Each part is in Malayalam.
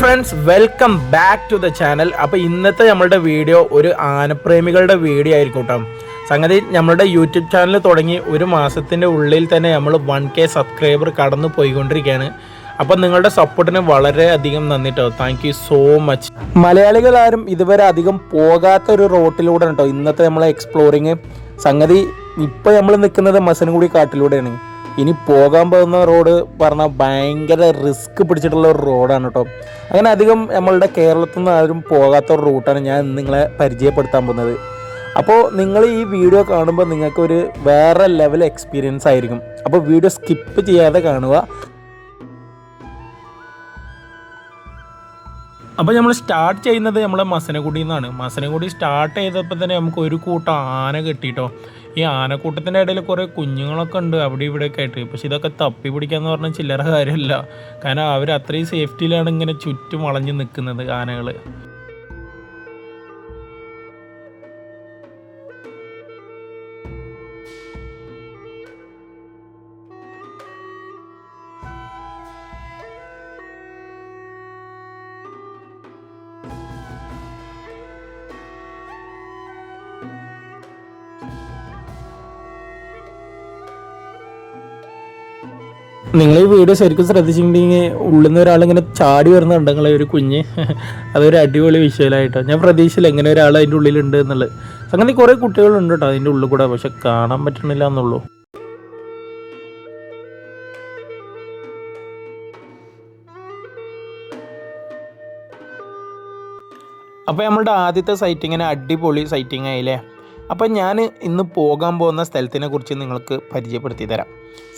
Friends welcome back to the channel അപ്പോൾ ഇന്നത്തെ നമ്മളുടെ വീഡിയോ ഒരു ആനപ്രേമികളുടെ വീഡിയോ ആയിരിക്കും കേട്ടോ. സംഗതി നമ്മളുടെ യൂട്യൂബ് ചാനൽ തുടങ്ങി ഒരു മാസത്തിന്റെ ഉള്ളിൽ തന്നെ നമ്മൾ വൺ കെ സബ്സ്ക്രൈബർ കടന്നു പോയിക്കൊണ്ടിരിക്കുകയാണ്. അപ്പോൾ നിങ്ങളുടെ സപ്പോർട്ടിന് വളരെ അധികം നന്ദിട്ടോ താങ്ക് യു സോ മച്ച് മലയാളികൾ ആരും ഇതുവരെ അധികം പോകാത്ത ഒരു റോട്ടിലൂടെ കേട്ടോ ഇന്നത്തെ നമ്മളെ എക്സ്പ്ലോറിങ് സംഗതി ഇപ്പോൾ നമ്മൾ നിൽക്കുന്നത് മസനഗുടി കാട്ടിലൂടെയാണ്. ഇനി പോകാൻ പോകുന്ന റോഡ് പറഞ്ഞാൽ ഭയങ്കര റിസ്ക് പിടിച്ചിട്ടുള്ള ഒരു റോഡാണ് കേട്ടോ അങ്ങനെ അധികം നമ്മളുടെ കേരളത്തിൽ നിന്ന് ആരും പോകാത്ത ഒരു റൂട്ടാണ് ഞാൻ നിങ്ങളെ പരിചയപ്പെടുത്താൻ പോകുന്നത്. അപ്പോൾ നിങ്ങൾ ഈ വീഡിയോ കാണുമ്പോൾ നിങ്ങൾക്കൊരു വേറെ ലെവൽ എക്സ്പീരിയൻസ് ആയിരിക്കും. അപ്പോൾ വീഡിയോ സ്കിപ്പ് ചെയ്യാതെ കാണുക. അപ്പോൾ നമ്മൾ സ്റ്റാർട്ട് ചെയ്യുന്നത് നമ്മളെ മസനഗുഡിയിൽ നിന്നാണ്. മസനഗുഡി സ്റ്റാർട്ട് ചെയ്തപ്പോൾ തന്നെ നമുക്ക് ഒരു കൂട്ടം ആന കിട്ടിയിട്ടോ ഈ ആനക്കൂട്ടത്തിന്റെ ഇടയിൽ കുറേ കുഞ്ഞുങ്ങളൊക്കെ ഉണ്ട് അവിടെ ഇവിടെയൊക്കെ ആയിട്ട്. പക്ഷെ ഇതൊക്കെ തപ്പി പിടിക്കാന്ന് പറഞ്ഞാൽ ചില്ലറ കാര്യമല്ല. കാരണം അവർ അത്രയും സേഫ്റ്റിയിലാണ് ഇങ്ങനെ ചുറ്റും വളഞ്ഞു നിൽക്കുന്നത് ആനകൾ നിങ്ങൾ ഈ വീഡിയോ ശരിക്കും ശ്രദ്ധിച്ചിട്ടുണ്ടെങ്കിൽ ഉള്ളിൽ നിന്ന് ഒരാൾ ഇങ്ങനെ ചാടി വരുന്നുണ്ട് നിങ്ങളെ ഒരു കുഞ്ഞ്. അതൊരു അടിപൊളി വിഷയമായിട്ടോ ഞാൻ പ്രതീക്ഷയില്ല എങ്ങനെ ഒരാൾ അതിന്റെ ഉള്ളിലുണ്ട് എന്നുള്ളത്. അങ്ങനെ കുറേ കുട്ടികളുണ്ട് കേട്ടോ അതിന്റെ ഉള്ളിൽ കൂടെ പക്ഷെ കാണാൻ പറ്റണില്ല എന്നുള്ളൂ. അപ്പോൾ നമ്മളുടെ ആദ്യത്തെ സൈറ്റിങ്ങിന് അടിപൊളി സൈറ്റിംഗ് ആയില്ലേ? അപ്പം ഞാൻ ഇന്ന് പോകാൻ പോകുന്ന സ്ഥലത്തിനെ കുറിച്ച് നിങ്ങൾക്ക് പരിചയപ്പെടുത്തി തരാം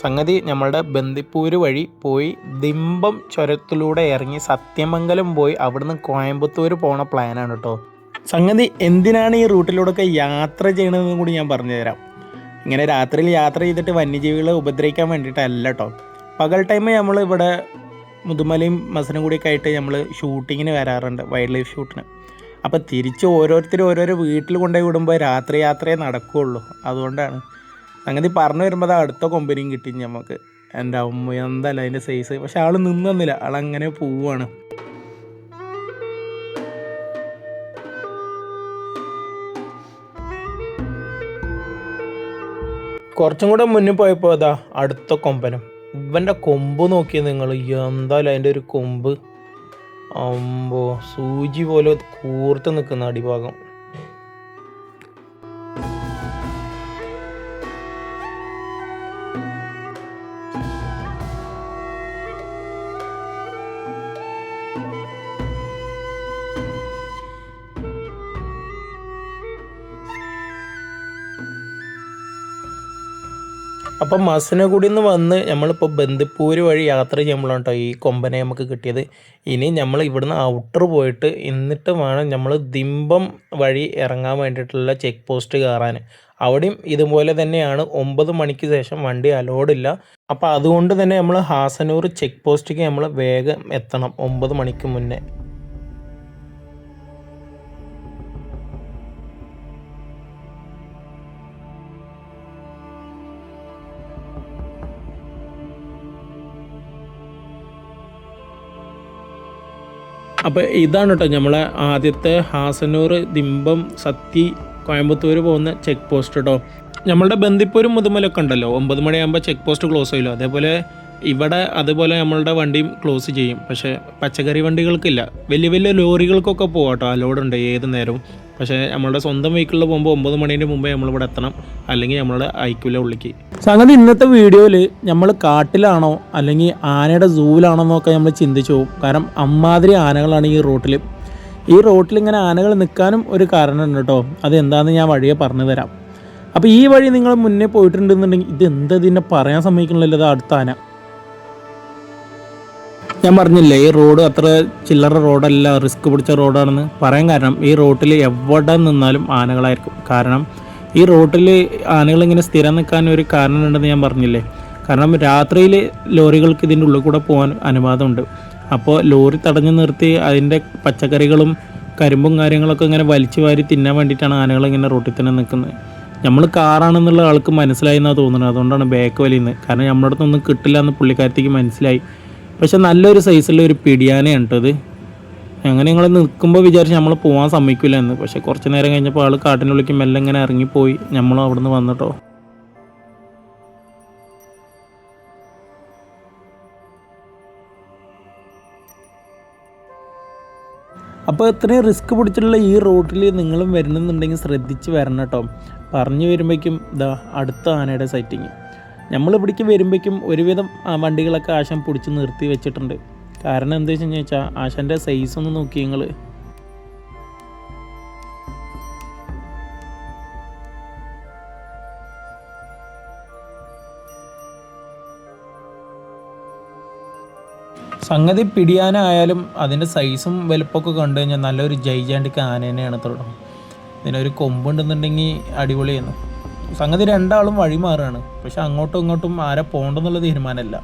സംഗതി നമ്മളുടെ ബന്ദിപ്പൂര് വഴി പോയി ദിമ്പം ചുരത്തിലൂടെ ഇറങ്ങി സത്യമംഗലം പോയി അവിടുന്ന് കോയമ്പത്തൂർ പോണ പ്ലാനാണ് കേട്ടോ സംഗതി എന്തിനാണ് ഈ റൂട്ടിലൂടെയൊക്കെ യാത്ര ചെയ്യണതെന്ന് കൂടി ഞാൻ പറഞ്ഞു തരാം ഇങ്ങനെ രാത്രിയിൽ യാത്ര ചെയ്തിട്ട് വന്യജീവികളെ ഉപദ്രവിക്കാൻ വേണ്ടിയിട്ടല്ല കേട്ടോ പകൽ ടൈം നമ്മൾ ഇവിടെ മുതുമലയും മസനും കൂടിയൊക്കെ ആയിട്ട് നമ്മൾ ഷൂട്ടിങ്ങിന് വരാറുണ്ട് വൈൽഡ് ലൈഫ് ഷൂട്ടിന് അപ്പോൾ തിരിച്ച് ഓരോരുത്തരും ഓരോരോ വീട്ടിൽ കൊണ്ടുപോയി വിടുമ്പോൾ രാത്രി യാത്രയെ നടക്കുകയുള്ളൂ അതുകൊണ്ടാണ്. അങ്ങനെ പറഞ്ഞു വരുമ്പോൾ അടുത്ത കൊമ്പനിയും കിട്ടി നമുക്ക് എന്റെ അമ്മ എന്തല്ല അതിന്റെ സൈസ് പക്ഷെ ആൾ നിന്നൊന്നില്ല ആളങ്ങനെ പോവാണ്. കുറച്ചും കൂടെ മുന്നിൽ പോയപ്പോൾ അതാ അടുത്ത കൊമ്പനം ഇവന്റെ കൊമ്പ് നോക്കിയത് നിങ്ങൾ എന്തായാലും അതിന്റെ ഒരു കൊമ്പ്. അമ്പോ സൂചി പോലെ കൂർത്ത് നിൽക്കുന്ന അടിഭാഗം. അപ്പം മസനഗുടി നിന്ന് വന്ന് നമ്മളിപ്പോൾ ബന്ദിപ്പൂര് വഴി യാത്ര ചെയ്യുമ്പോഴാണ് കേട്ടോ ഈ കൊമ്പനെ നമുക്ക് കിട്ടിയത്. ഇനി നമ്മൾ ഇവിടുന്ന് ഔട്ടർ പോയിട്ട് എന്നിട്ട് വേണം നമ്മൾ ദിമ്പം വഴി ഇറങ്ങാൻ വേണ്ടിയിട്ടുള്ള ചെക്ക് പോസ്റ്റ് കയറാൻ. അവിടെയും ഇതുപോലെ തന്നെയാണ്. ഒമ്പത് മണിക്ക് ശേഷം വണ്ടി അലോഡില്ല അപ്പോൾ അതുകൊണ്ട് തന്നെ നമ്മൾ ഹാസനൂർ ചെക്ക് പോസ്റ്റിലേക്ക് നമ്മൾ വേഗം എത്തണം. ഒമ്പത് മണിക്ക് മുന്നേ. അപ്പോൾ ഇതാണ് കേട്ടോ നമ്മളെ ആദ്യത്തെ ഹാസനൂർ ദിമ്പം സത്തി കോയമ്പത്തൂർ പോകുന്ന ചെക്ക് പോസ്റ്റ് കേട്ടോ നമ്മളുടെ ബന്ദിപ്പൂരും മുതുമലൊക്കെ ഉണ്ടല്ലോ. ഒമ്പത് മണിയാകുമ്പോൾ ചെക്ക് പോസ്റ്റ് ക്ലോസ് ചെയ്യല്ലോ അതേപോലെ ഇവിടെ അതുപോലെ നമ്മളുടെ വണ്ടിയും ക്ലോസ് ചെയ്യും. പക്ഷേ പച്ചക്കറി വണ്ടികൾക്കില്ല. വലിയ വലിയ ലോറികൾക്കൊക്കെ പോകാം കേട്ടോ അലോഡുണ്ട് ഏത് നേരവും. പക്ഷേ നമ്മളുടെ സ്വന്തം വെഹിക്കിളിൽ പോകുമ്പോൾ ഒമ്പത് മണീന്റെ മുമ്പേ നമ്മളിവിടെ എത്തണം. അല്ലെങ്കിൽ നമ്മളുടെ അയക്കില്ല ഉള്ളിക്ക്. സംഗതി ഇന്നത്തെ വീഡിയോയിൽ നമ്മൾ കാട്ടിലാണോ അല്ലെങ്കിൽ ആനയുടെ സൂവിലാണോ എന്നൊക്കെ നമ്മൾ ചിന്തിച്ചു പോകും. കാരണം അമ്മാതിരി ആനകളാണ് ഈ റോട്ടിൽ ഈ റോട്ടിൽ ഇങ്ങനെ ആനകൾ നിൽക്കാനും ഒരു കാരണമുണ്ട് കേട്ടോ അതെന്താണെന്ന് ഞാൻ വഴിയെ പറഞ്ഞു തരാം. അപ്പോൾ ഈ വഴി നിങ്ങൾ മുന്നേ പോയിട്ടുണ്ടെന്നുണ്ടെങ്കിൽ ഇത് എന്താ ഇതിനെ പറയാൻ സമ്മതിക്കണമല്ലോ ഇത് അടുത്ത ആന. ഞാൻ പറഞ്ഞില്ലേ ഈ റോഡ് അത്ര ചില്ലറ റോഡല്ല റിസ്ക് പിടിച്ച റോഡാണെന്ന് പറയാൻ കാരണം ഈ റോട്ടിൽ എവിടെ നിന്നാലും ആനകളായിരിക്കും. കാരണം ഈ റോട്ടിൽ ആനകൾ ഇങ്ങനെ സ്ഥിരം നിൽക്കാൻ ഒരു കാരണമുണ്ടെന്ന് ഞാൻ പറഞ്ഞില്ലേ. കാരണം രാത്രിയിൽ ലോറികൾക്ക് ഇതിന്റെ ഉള്ളിൽ കൂടെ പോകാൻ അനുവാദമുണ്ട്. അപ്പോൾ ലോറി തടഞ്ഞു നിർത്തി അതിന്റെ പച്ചക്കറികളും കരിമ്പും കാര്യങ്ങളൊക്കെ ഇങ്ങനെ വലിച്ചു വാരി തിന്നാൻ വേണ്ടിയിട്ടാണ് ആനകൾ ഇങ്ങനെ റോട്ടിൽ തന്നെ നിൽക്കുന്നത്. നമ്മൾ കാറാണെന്നുള്ള ആൾക്ക് മനസ്സിലായി എന്നാണ് തോന്നുന്നത്. അതുകൊണ്ടാണ് ബാക്ക് വലിയുന്നത്. കാരണം നമ്മുടെ അടുത്തൊന്നും കിട്ടില്ല എന്ന് പുള്ളിക്കാരത്തേക്ക് മനസ്സിലായി. പക്ഷെ നല്ലൊരു സൈസുള്ള ഒരു പിടിയാനയാണ് കേട്ടോ ഇത്. അങ്ങനെ ഞങ്ങൾ നിൽക്കുമ്പോൾ വിചാരിച്ച് നമ്മൾ പോകാൻ സമ്മതിക്കില്ല എന്ന് പക്ഷേ കുറച്ച് നേരം കഴിഞ്ഞപ്പോൾ ആൾ കാട്ടിനുള്ളിലേക്ക് മെല്ലെ ഇങ്ങനെ ഇറങ്ങിപ്പോയി. നമ്മളും നിന്ന് വന്നിട്ടോ. അപ്പോൾ ഇത്രയും റിസ്ക് പിടിച്ചിട്ടുള്ള ഈ റൂട്ടിൽ നിങ്ങളും വരുന്നുണ്ടെങ്കിൽ ശ്രദ്ധിച്ച് വരണം കേട്ടോ പറഞ്ഞു വരുമ്പോഴേക്കും ഇതാ അടുത്ത ആനയുടെ സൈറ്റിങ് നമ്മൾ ഇവിടേക്ക് വരുമ്പോഴേക്കും ഒരുവിധം വണ്ടികളൊക്കെ ആശാൻ പിടിച്ച് നിർത്തി വെച്ചിട്ടുണ്ട്. കാരണം എന്താ വെച്ച് കഴിഞ്ഞാൽ ആശാന്റെ സൈസ് ഒന്ന് നോക്കി നിങ്ങൾ സംഗതി പിടിയാനായാലും അതിന്റെ സൈസും വലുപ്പമൊക്കെ കണ്ടു കഴിഞ്ഞാൽ നല്ലൊരു ജൈജാണ്ടിക്ക് ആനേനെയാണ് തുടങ്ങും ഇതിനൊരു കൊമ്പുണ്ടെന്നുണ്ടെങ്കിൽ അടിപൊളിയാണ് സംഗതി രണ്ടാളും വഴിമാറാണ്. പക്ഷെ അങ്ങോട്ടും ഇങ്ങോട്ടും ആരെ പോകണ്ടെന്നുള്ള തീരുമാനമല്ല.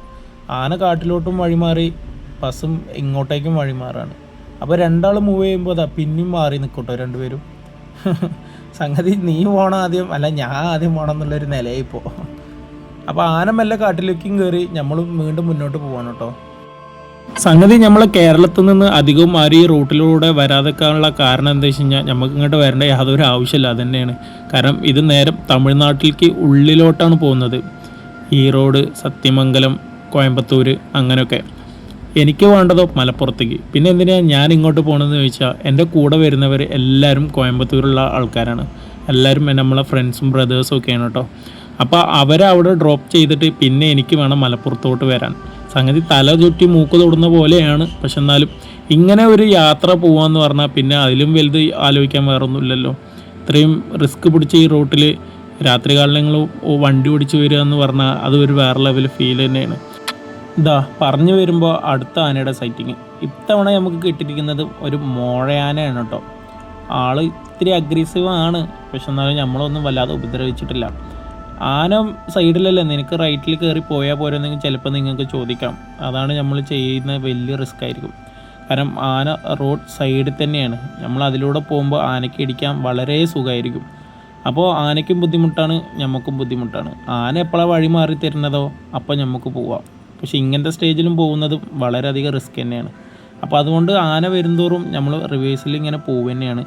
ആന കാട്ടിലോട്ടും വഴിമാറി ബസ്സും ഇങ്ങോട്ടേക്കും വഴിമാറാണ്. അപ്പോൾ രണ്ടാൾ മൂവ് ചെയ്യുമ്പോൾ അതാ പിന്നെയും മാറി നിൽക്കട്ടോ രണ്ടുപേരും. സംഗതി നീ പോകണം ആദ്യം അല്ല ഞാൻ ആദ്യം പോകണം എന്നുള്ളൊരു നിലയായിപ്പോൾ അപ്പോൾ ആന മെല്ലെ കാട്ടിലേക്കും കയറി നമ്മളും വീണ്ടും മുന്നോട്ട് പോവാണ് കേട്ടോ. സംഗതി നമ്മളെ കേരളത്തിൽ നിന്ന് അധികവും ആരും ഈ റൂട്ടിലൂടെ വരാതെക്കാനുള്ള കാരണം എന്താ വെച്ച് കഴിഞ്ഞാൽ നമുക്ക് ഇങ്ങോട്ട് വരേണ്ട യാതൊരു ആവശ്യമില്ല അത് തന്നെയാണ്. കാരണം ഇത് നേരെ തമിഴ്നാട്ടിലേക്ക് ഉള്ളിലോട്ടാണ് പോകുന്നത്. ഈറോഡ് സത്യമംഗലം കോയമ്പത്തൂർ അങ്ങനെയൊക്കെ. എനിക്ക് വേണ്ടതോ മലപ്പുറത്തേക്ക്. പിന്നെ എന്തിനാണ് ഞാൻ ഇങ്ങോട്ട് പോകണമെന്ന് ചോദിച്ചാൽ എന്റെ കൂടെ വരുന്നവർ എല്ലാവരും കോയമ്പത്തൂരുള്ള ആൾക്കാരാണ്. എല്ലാവരും നമ്മളെ ഫ്രണ്ട്സും ബ്രദേഴ്സും ഒക്കെയാണ് കേട്ടോ. അപ്പോൾ അവരെ അവിടെ ഡ്രോപ്പ് ചെയ്തിട്ട് പിന്നെ എനിക്ക് വേണം മലപ്പുറത്തോട്ട് വരാൻ. സംഗതി തല ചുറ്റി മൂക്ക് തൊടുന്ന പോലെയാണ്. പക്ഷെ എന്നാലും ഇങ്ങനെ ഒരു യാത്ര പോവാന്ന് പറഞ്ഞാൽ പിന്നെ അതിലും വലുത് ആലോചിക്കാൻ വേറൊന്നുമില്ലല്ലോ. ഇത്രയും റിസ്ക് പിടിച്ച് ഈ റൂട്ടിൽ രാത്രികാലങ്ങൾ വണ്ടി ഓടിച്ച് വരിക എന്ന് പറഞ്ഞാൽ അത് ഒരു വേറെ ലെവൽ ഫീൽ തന്നെയാണ്. ഇതാ പറഞ്ഞു വരുമ്പോൾ അടുത്ത ആനയുടെ സൈറ്റിങ് ഇത്തവണ നമുക്ക് കിട്ടിയിരിക്കുന്നത് ഒരു മോഴയാനയാണ് കേട്ടോ. ആൾ ഇത്തിരി അഗ്രസീവ് ആണ്. പക്ഷെ എന്നാലും നമ്മളൊന്നും വല്ലാതെ ഉപദ്രവിച്ചിട്ടില്ല. ആന സൈഡിലല്ലേ? നിനക്ക് റൈറ്റിൽ കയറി പോയാൽ പോരെന്നെങ്കിൽ ചിലപ്പോൾ നിങ്ങൾക്ക് ചോദിക്കാം. അതാണ് നമ്മൾ ചെയ്യുന്ന വലിയ റിസ്ക് ആയിരിക്കും. കാരണം ആന റോഡ് സൈഡിൽ തന്നെയാണ്. നമ്മൾ അതിലൂടെ പോകുമ്പോൾ ആനയ്ക്ക് ഇടിക്കാൻ വളരെ സുഖമായിരിക്കും അപ്പോൾ ആനയ്ക്കും ബുദ്ധിമുട്ടാണ് നമുക്കും ബുദ്ധിമുട്ടാണ്. ആന എപ്പോഴാണ് വഴി മാറി തരുന്നതോ അപ്പോൾ നമുക്ക് പോവാം. പക്ഷേ ഇങ്ങനത്തെ സ്റ്റേജിലും പോകുന്നതും വളരെയധികം റിസ്ക് തന്നെയാണ്. അപ്പോൾ അതുകൊണ്ട് ആന വരുന്തോറും നമ്മൾ റിവേഴ്സിൽ ഇങ്ങനെ പോവുക തന്നെയാണ്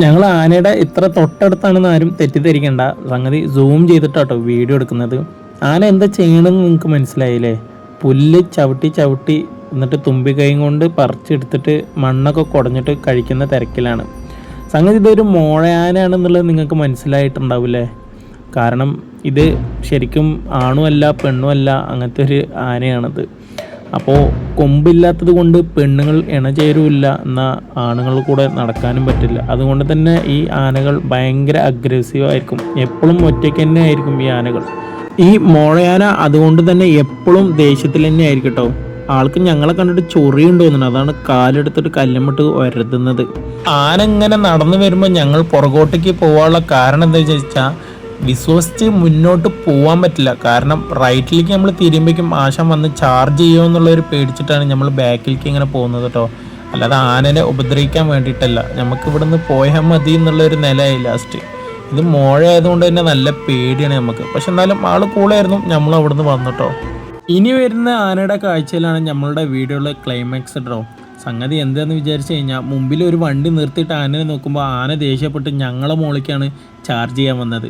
ഞങ്ങൾ ആനയുടെ ഇത്ര തൊട്ടടുത്താണെന്ന് ആരും തെറ്റിദ്ധരിക്കേണ്ട. സംഗതി സൂം ചെയ്തിട്ടാട്ടോ വീഡിയോ എടുക്കുന്നത്. ആന എന്താ ചെയ്യണമെന്ന് നിങ്ങൾക്ക് മനസ്സിലായില്ലേ? പുല്ല് ചവിട്ടി ചവിട്ടി എന്നിട്ട് തുമ്പി കൈ കൊണ്ട് പറിച്ചെടുത്തിട്ട് മണ്ണൊക്കെ കുടഞ്ഞിട്ട് കഴിക്കുന്ന തിരക്കിലാണ്. സംഗതി ഇതൊരു മോഴയാനാണെന്നുള്ളത് നിങ്ങൾക്ക് മനസ്സിലായിട്ടുണ്ടാവില്ലേ? കാരണം ഇത് ശരിക്കും ആണുമല്ല പെണ്ണുമല്ല അങ്ങനത്തെ ഒരു ആനയാണത്. അപ്പോൾ കൊമ്പില്ലാത്തത് കൊണ്ട് പെണ്ണുങ്ങൾ ഇണചേരുമില്ല എന്നാൽ ആണുങ്ങൾ കൂടെ നടക്കാനും പറ്റില്ല. അതുകൊണ്ട് തന്നെ ഈ ആനകൾ ഭയങ്കര അഗ്രസീവ് ആയിരിക്കും. എപ്പോഴും ഒറ്റയ്ക്ക് തന്നെ ആയിരിക്കും ഈ ആനകൾ. ഈ മോഴയാന അതുകൊണ്ട് തന്നെ എപ്പോഴും ദേഷ്യത്തിൽ തന്നെ ആയിരിക്കും കേട്ടോ. ആൾക്ക് ഞങ്ങളെ കണ്ടിട്ട് ചൊറിയുണ്ട് തോന്നുന്നു. അതാണ് കാലെടുത്തിട്ട് കല്ലുമിട്ട് ഒരതുന്നത് ആന ഇങ്ങനെ നടന്നു വരുമ്പോൾ ഞങ്ങൾ പുറകോട്ടേക്ക് പോകാനുള്ള കാരണം എന്താ വെച്ചാൽ വിശ്വസിച്ച് മുന്നോട്ട് പോകാൻ പറ്റില്ല. കാരണം റൈറ്റിലേക്ക് നമ്മൾ തിരിയുമ്പോഴേക്കും ആശം വന്ന് ചാർജ് ചെയ്യുമോ എന്നുള്ളൊരു പേടിച്ചിട്ടാണ് നമ്മൾ ബാക്കിലേക്ക് ഇങ്ങനെ പോകുന്നത് കേട്ടോ അല്ലാതെ ആനനെ ഉപദ്രവിക്കാൻ വേണ്ടിയിട്ടല്ല. നമുക്ക് ഇവിടുന്ന് പോയാൽ മതി എന്നുള്ളൊരു നിലയായി ലാസ്റ്റ് ഇത് മോഴ ആയതുകൊണ്ട് തന്നെ നല്ല പേടിയാണ് നമുക്ക്. പക്ഷെ എന്നാലും ആൾ കൂളായിരുന്നു. നമ്മൾ അവിടുന്ന് വന്നിട്ടോ ഇനി വരുന്ന ആനയുടെ കാഴ്ചയിലാണ് നമ്മളുടെ വീഡിയോയിലെ ക്ലൈമാക്സ് കേട്ടോ സംഗതി എന്താണെന്ന് വിചാരിച്ചു കഴിഞ്ഞാൽ മുമ്പിൽ ഒരു വണ്ടി നിർത്തിയിട്ട് ആനനെ നോക്കുമ്പോൾ ആന ദേഷ്യപ്പെട്ട് ഞങ്ങളെ മോളിക്കാണ് ചാർജ് ചെയ്യാൻ വന്നത്.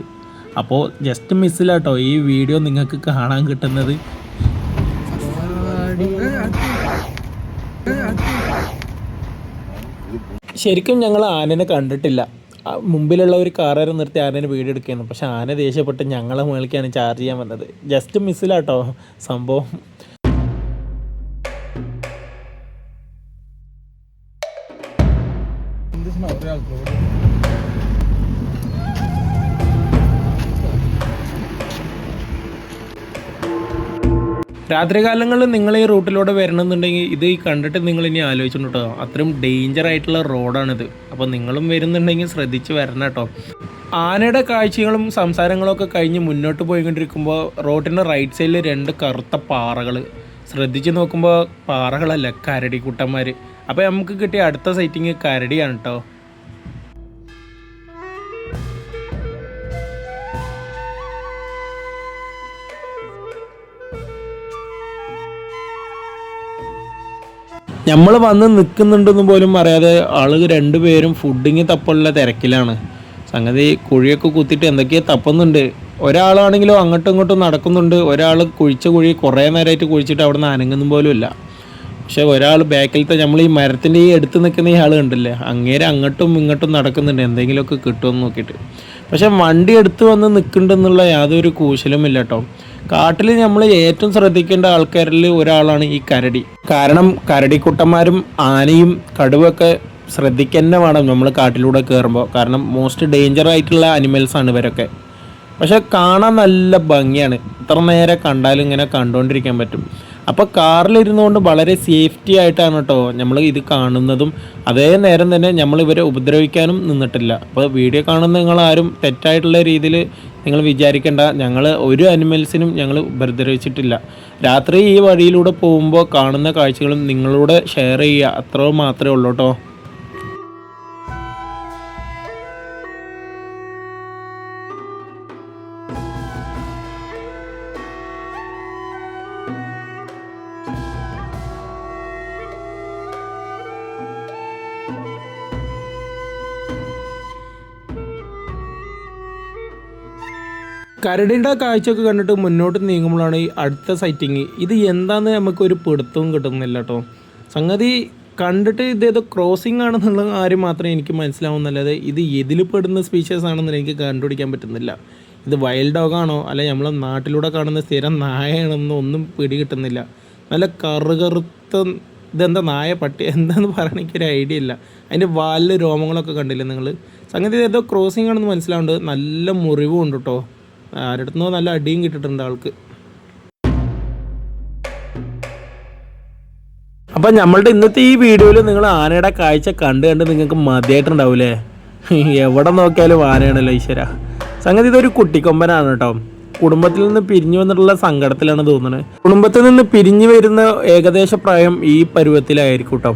അപ്പോൾ ജസ്റ്റ് മിസ്സിലാട്ടോ ഈ വീഡിയോ നിങ്ങൾക്ക് കാണാൻ കിട്ടുന്നത്. ശരിക്കും ഞങ്ങൾ ആനനെ കണ്ടിട്ടില്ല. മുമ്പിലുള്ള ഒരു കാറുകാരൻ നിർത്തി ആനനെ വീഡിയോ എടുക്കുകയാണ്. പക്ഷെ ആന ദേഷ്യപ്പെട്ട് ഞങ്ങളെ മുകളിലേക്കാണ് ചാർജ് ചെയ്യാൻ വന്നത്. ജസ്റ്റ് മിസ്സിലാട്ടോ സംഭവം. രാത്രികാലങ്ങളിൽ നിങ്ങൾ ഈ റൂട്ടിലൂടെ വരണമെന്നുണ്ടെങ്കിൽ ഇത് കണ്ടിട്ട് നിങ്ങൾ ഇനി ആലോചിച്ചിട്ടുണ്ട് കേട്ടോ. അത്രയും ഡേഞ്ചർ ആയിട്ടുള്ള റോഡാണിത്. അപ്പോൾ നിങ്ങളും വരുന്നുണ്ടെങ്കിൽ ശ്രദ്ധിച്ച് വരണം കേട്ടോ. ആനയുടെ കാഴ്ചകളും സംസാരങ്ങളും ഒക്കെ കഴിഞ്ഞ് മുന്നോട്ട് പോയിക്കൊണ്ടിരിക്കുമ്പോൾ റോഡിന്റെ റൈറ്റ് സൈഡിൽ രണ്ട് കറുത്ത പാറകൾ ശ്രദ്ധിച്ച് നോക്കുമ്പോൾ പാറകളല്ല കരടി കുട്ടന്മാർ അപ്പോൾ നമുക്ക് കിട്ടിയ അടുത്ത സൈറ്റിങ് കരടിയാണ് കേട്ടോ. നമ്മൾ വന്ന് നിൽക്കുന്നുണ്ടെന്ന് പോലും അറിയാതെ ആളുകൾ രണ്ടുപേരും ഫുഡിങ് തപ്പുള്ള തിരക്കിലാണ്. സംഗതി കുഴിയൊക്കെ കുത്തിയിട്ട് എന്തൊക്കെയോ തപ്പുന്നുണ്ട്. ഒരാളാണെങ്കിലോ അങ്ങോട്ടും ഇങ്ങോട്ടും നടക്കുന്നുണ്ട്. ഒരാൾ കുഴിച്ച കുഴി കുറേ നേരമായിട്ട് കുഴിച്ചിട്ട് അവിടെ നിന്ന് അനങ്ങുന്നു പോലും ഇല്ല പക്ഷെ ഒരാൾ ബാക്കിലത്തെ നമ്മൾ ഈ മരത്തിന്റെ ഈ എടുത്ത് നിൽക്കുന്ന ഈ ആൾ കണ്ടില്ലേ? അങ്ങേരെ അങ്ങോട്ടും ഇങ്ങോട്ടും നടക്കുന്നുണ്ട്. എന്തെങ്കിലുമൊക്കെ കിട്ടുമെന്ന് നോക്കിയിട്ട്. പക്ഷേ വണ്ടി എടുത്ത് വന്ന് നിൽക്കുന്നുണ്ടെന്നുള്ള യാതൊരു കൂശലും ഇല്ല കേട്ടോ. കാട്ടിൽ നമ്മൾ ഏറ്റവും ശ്രദ്ധിക്കേണ്ട ആൾക്കാരിൽ ഒരാളാണ് ഈ കരടി. കാരണം കരടിക്കുട്ടന്മാരും ആനയും കടുവൊക്കെ ശ്രദ്ധിക്കന്നെ വേണം നമ്മൾ കാട്ടിലൂടെ കയറുമ്പോൾ കാരണം മോസ്റ്റ് ഡേഞ്ചർ ആയിട്ടുള്ള അനിമൽസ് ആണ് ഇവരൊക്കെ. പക്ഷെ കാണാൻ നല്ല ഭംഗിയാണ്. ഇത്ര നേരെ കണ്ടാലും ഇങ്ങനെ കണ്ടുകൊണ്ടിരിക്കാൻ പറ്റും. അപ്പോൾ കാറിലിരുന്നുകൊണ്ട് വളരെ സേഫ്റ്റി ആയിട്ടാണ് കേട്ടോ നമ്മൾ ഇത് കാണുന്നതും അതേ നേരം തന്നെ നമ്മൾ ഇവരെ ഉപദ്രവിക്കാനും നിന്നിട്ടില്ല. അപ്പോൾ വീഡിയോ കാണുന്ന നിങ്ങൾ ആരും തെറ്റായിട്ടുള്ള രീതിയിൽ നിങ്ങൾ വിചാരിക്കേണ്ട. ഞങ്ങൾ ഒരു അനിമൽസിനും ഞങ്ങൾ ഉപദ്രവിച്ചിട്ടില്ല. രാത്രി ഈ വഴിയിലൂടെ പോകുമ്പോൾ കാണുന്ന കാഴ്ചകളും നിങ്ങളോട് ഷെയർ ചെയ്യുക. അത്ര മാത്രമേ ഉള്ളൂ കേട്ടോ കരടിന്റെ കാഴ്ചയൊക്കെ കണ്ടിട്ട് മുന്നോട്ട് നീങ്ങുമ്പോഴാണ് ഈ അടുത്ത സൈറ്റിങ് ഇത് എന്താന്ന് നമുക്ക് ഒരു പിടുത്തവും കിട്ടുന്നില്ല കേട്ടോ സംഗതി കണ്ടിട്ട് ഇതേത് ക്രോസിംഗ് ആണെന്നുള്ള കാര്യം മാത്രമേ എനിക്ക് മനസ്സിലാവുന്നല്ലാതെ ഇത് എതിൽ പെടുന്ന സ്പീഷ്യസ് ആണെന്ന് എനിക്ക് കണ്ടുപിടിക്കാൻ പറ്റുന്നില്ല. ഇത് വൈൽഡ് ഡോഗാണോ അല്ലെ നമ്മളെ നാട്ടിലൂടെ കാണുന്ന സ്ഥിരം നായയാണെന്നോ ഒന്നും പിടികിട്ടുന്നില്ല. നല്ല കറുകറുത്ത ഇതെന്താ നായ പട്ടി? എന്താന്ന് പറയാൻ എനിക്കൊരു ഐഡിയ ഇല്ല. അതിന്റെ വാലിൽ രോമങ്ങളൊക്കെ കണ്ടില്ലേ നിങ്ങൾ സംഗതി ഏതോ ക്രോസിംഗ് ആണെന്ന് മനസ്സിലാവുന്നുണ്ട്. നല്ല മുറിവും ഉണ്ട് കേട്ടോ ആരടുത്തുനിന്നോ നല്ല അടിയും കിട്ടിയിട്ടുണ്ട് ആൾക്ക്. അപ്പം നമ്മളുടെ ഇന്നത്തെ ഈ വീഡിയോയിൽ നിങ്ങൾ ആനയുടെ കാഴ്ച കണ്ട് കണ്ട് നിങ്ങൾക്ക് മതിയായിട്ടുണ്ടാവൂലേ? എവിടെ നോക്കിയാലും ആനയാണല്ലോ ഈശ്വര. സംഗതി ഇതൊരു കുട്ടിക്കൊമ്പനാണ് കേട്ടോ. കുടുംബത്തിൽ നിന്ന് പിരിഞ്ഞു വന്നിട്ടുള്ള സങ്കടത്തിലാണ് തോന്നുന്നത്. കുടുംബത്തിൽ നിന്ന് പിരിഞ്ഞു വരുന്ന ഏകദേശ പ്രായം ഈ പരുവത്തിലായിരിക്കും കേട്ടോ.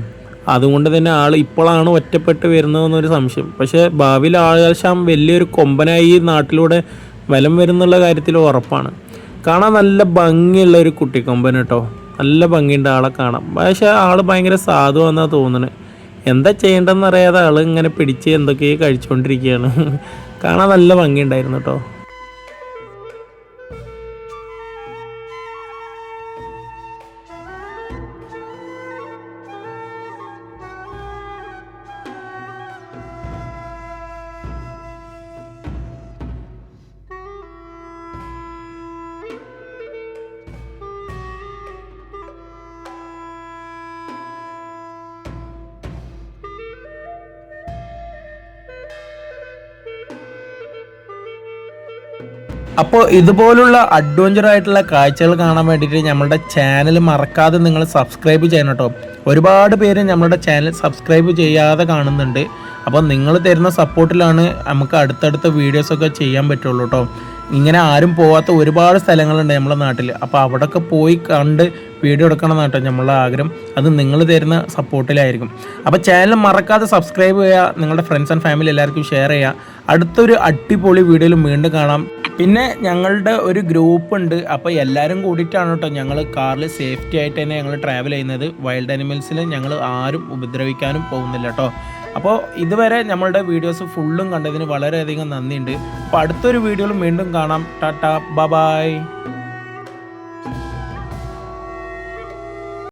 അതുകൊണ്ട് തന്നെ ആൾ ഇപ്പോഴാണ് ഒറ്റപ്പെട്ട് വരുന്നതെന്നൊരു സംശയം. പക്ഷേ ഭാവിയിൽ ആകാശം വലിയൊരു കൊമ്പനായി നാട്ടിലൂടെ വലം വരുന്നുള്ള കാര്യത്തിൽ ഉറപ്പാണ്. കാണാൻ നല്ല ഭംഗിയുള്ള ഒരു കുട്ടിക്കൊമ്പൻ കേട്ടോ നല്ല ഭംഗിയുണ്ട് ആളെ കാണാം പക്ഷേ ആൾ ഭയങ്കര സാധുവാന്നാണ് തോന്നുന്നത് എന്താ ചെയ്യേണ്ടതെന്ന് അറിയാതെ ആൾ ഇങ്ങനെ പിടിച്ച് എന്തൊക്കെയോ കഴിച്ചുകൊണ്ടിരിക്കുകയാണ് കാണാൻ നല്ല ഭംഗിയുണ്ടായിരുന്നു കേട്ടോ അപ്പോൾ ഇതുപോലുള്ള അഡ്വഞ്ചർ ആയിട്ടുള്ള കാഴ്ചകൾ കാണാൻ വേണ്ടിയിട്ട് നമ്മളുടെ ചാനൽ മറക്കാതെ നിങ്ങൾ സബ്സ്ക്രൈബ് ചെയ്യണം കേട്ടോ ഒരുപാട് പേര് നമ്മളുടെ ചാനൽ സബ്സ്ക്രൈബ് ചെയ്യാതെ കാണുന്നുണ്ട്. അപ്പോൾ നിങ്ങൾ തരുന്ന സപ്പോർട്ടിലാണ് നമുക്ക് അടുത്തടുത്ത വീഡിയോസൊക്കെ ചെയ്യാൻ പറ്റുള്ളൂ കേട്ടോ ഇങ്ങനെ ആരും പോവാത്ത ഒരുപാട് സ്ഥലങ്ങളുണ്ട് നമ്മുടെ നാട്ടിൽ അപ്പോൾ അവിടെയൊക്കെ പോയി കണ്ട് വീഡിയോ എടുക്കണം കേട്ടോ നമ്മളുടെ ആഗ്രഹം. അത് നിങ്ങൾ തരുന്ന സപ്പോർട്ടിലായിരിക്കും അപ്പോൾ ചാനൽ മറക്കാതെ സബ്സ്ക്രൈബ് ചെയ്യുക നിങ്ങളുടെ ഫ്രണ്ട്സ് ആൻഡ് ഫാമിലി എല്ലാവർക്കും ഷെയർ ചെയ്യുക. അടുത്തൊരു അടിപൊളി വീഡിയോയിൽ വീണ്ടും കാണാം. പിന്നെ ഞങ്ങളുടെ ഒരു ഗ്രൂപ്പ് ഉണ്ട്. അപ്പോൾ എല്ലാവരും കൂടിയിട്ടാണ് കേട്ടോ ഞങ്ങൾ കാറിൽ സേഫ്റ്റി ആയിട്ട് തന്നെ ഞങ്ങൾ ട്രാവൽ ചെയ്യുന്നത്. വൈൽഡ് അനിമൽസിൽ ഞങ്ങൾ ആരും ഉപദ്രവിക്കാനും പോകുന്നില്ല കേട്ടോ അപ്പോൾ ഇതുവരെ നമ്മളുടെ വീഡിയോസ് ഫുള്ളും കണ്ടതിന് വളരെയധികം നന്ദിയുണ്ട്. അപ്പോൾ അടുത്തൊരു വീഡിയോയിൽ വീണ്ടും കാണാം. ടാറ്റ ബ ബായ്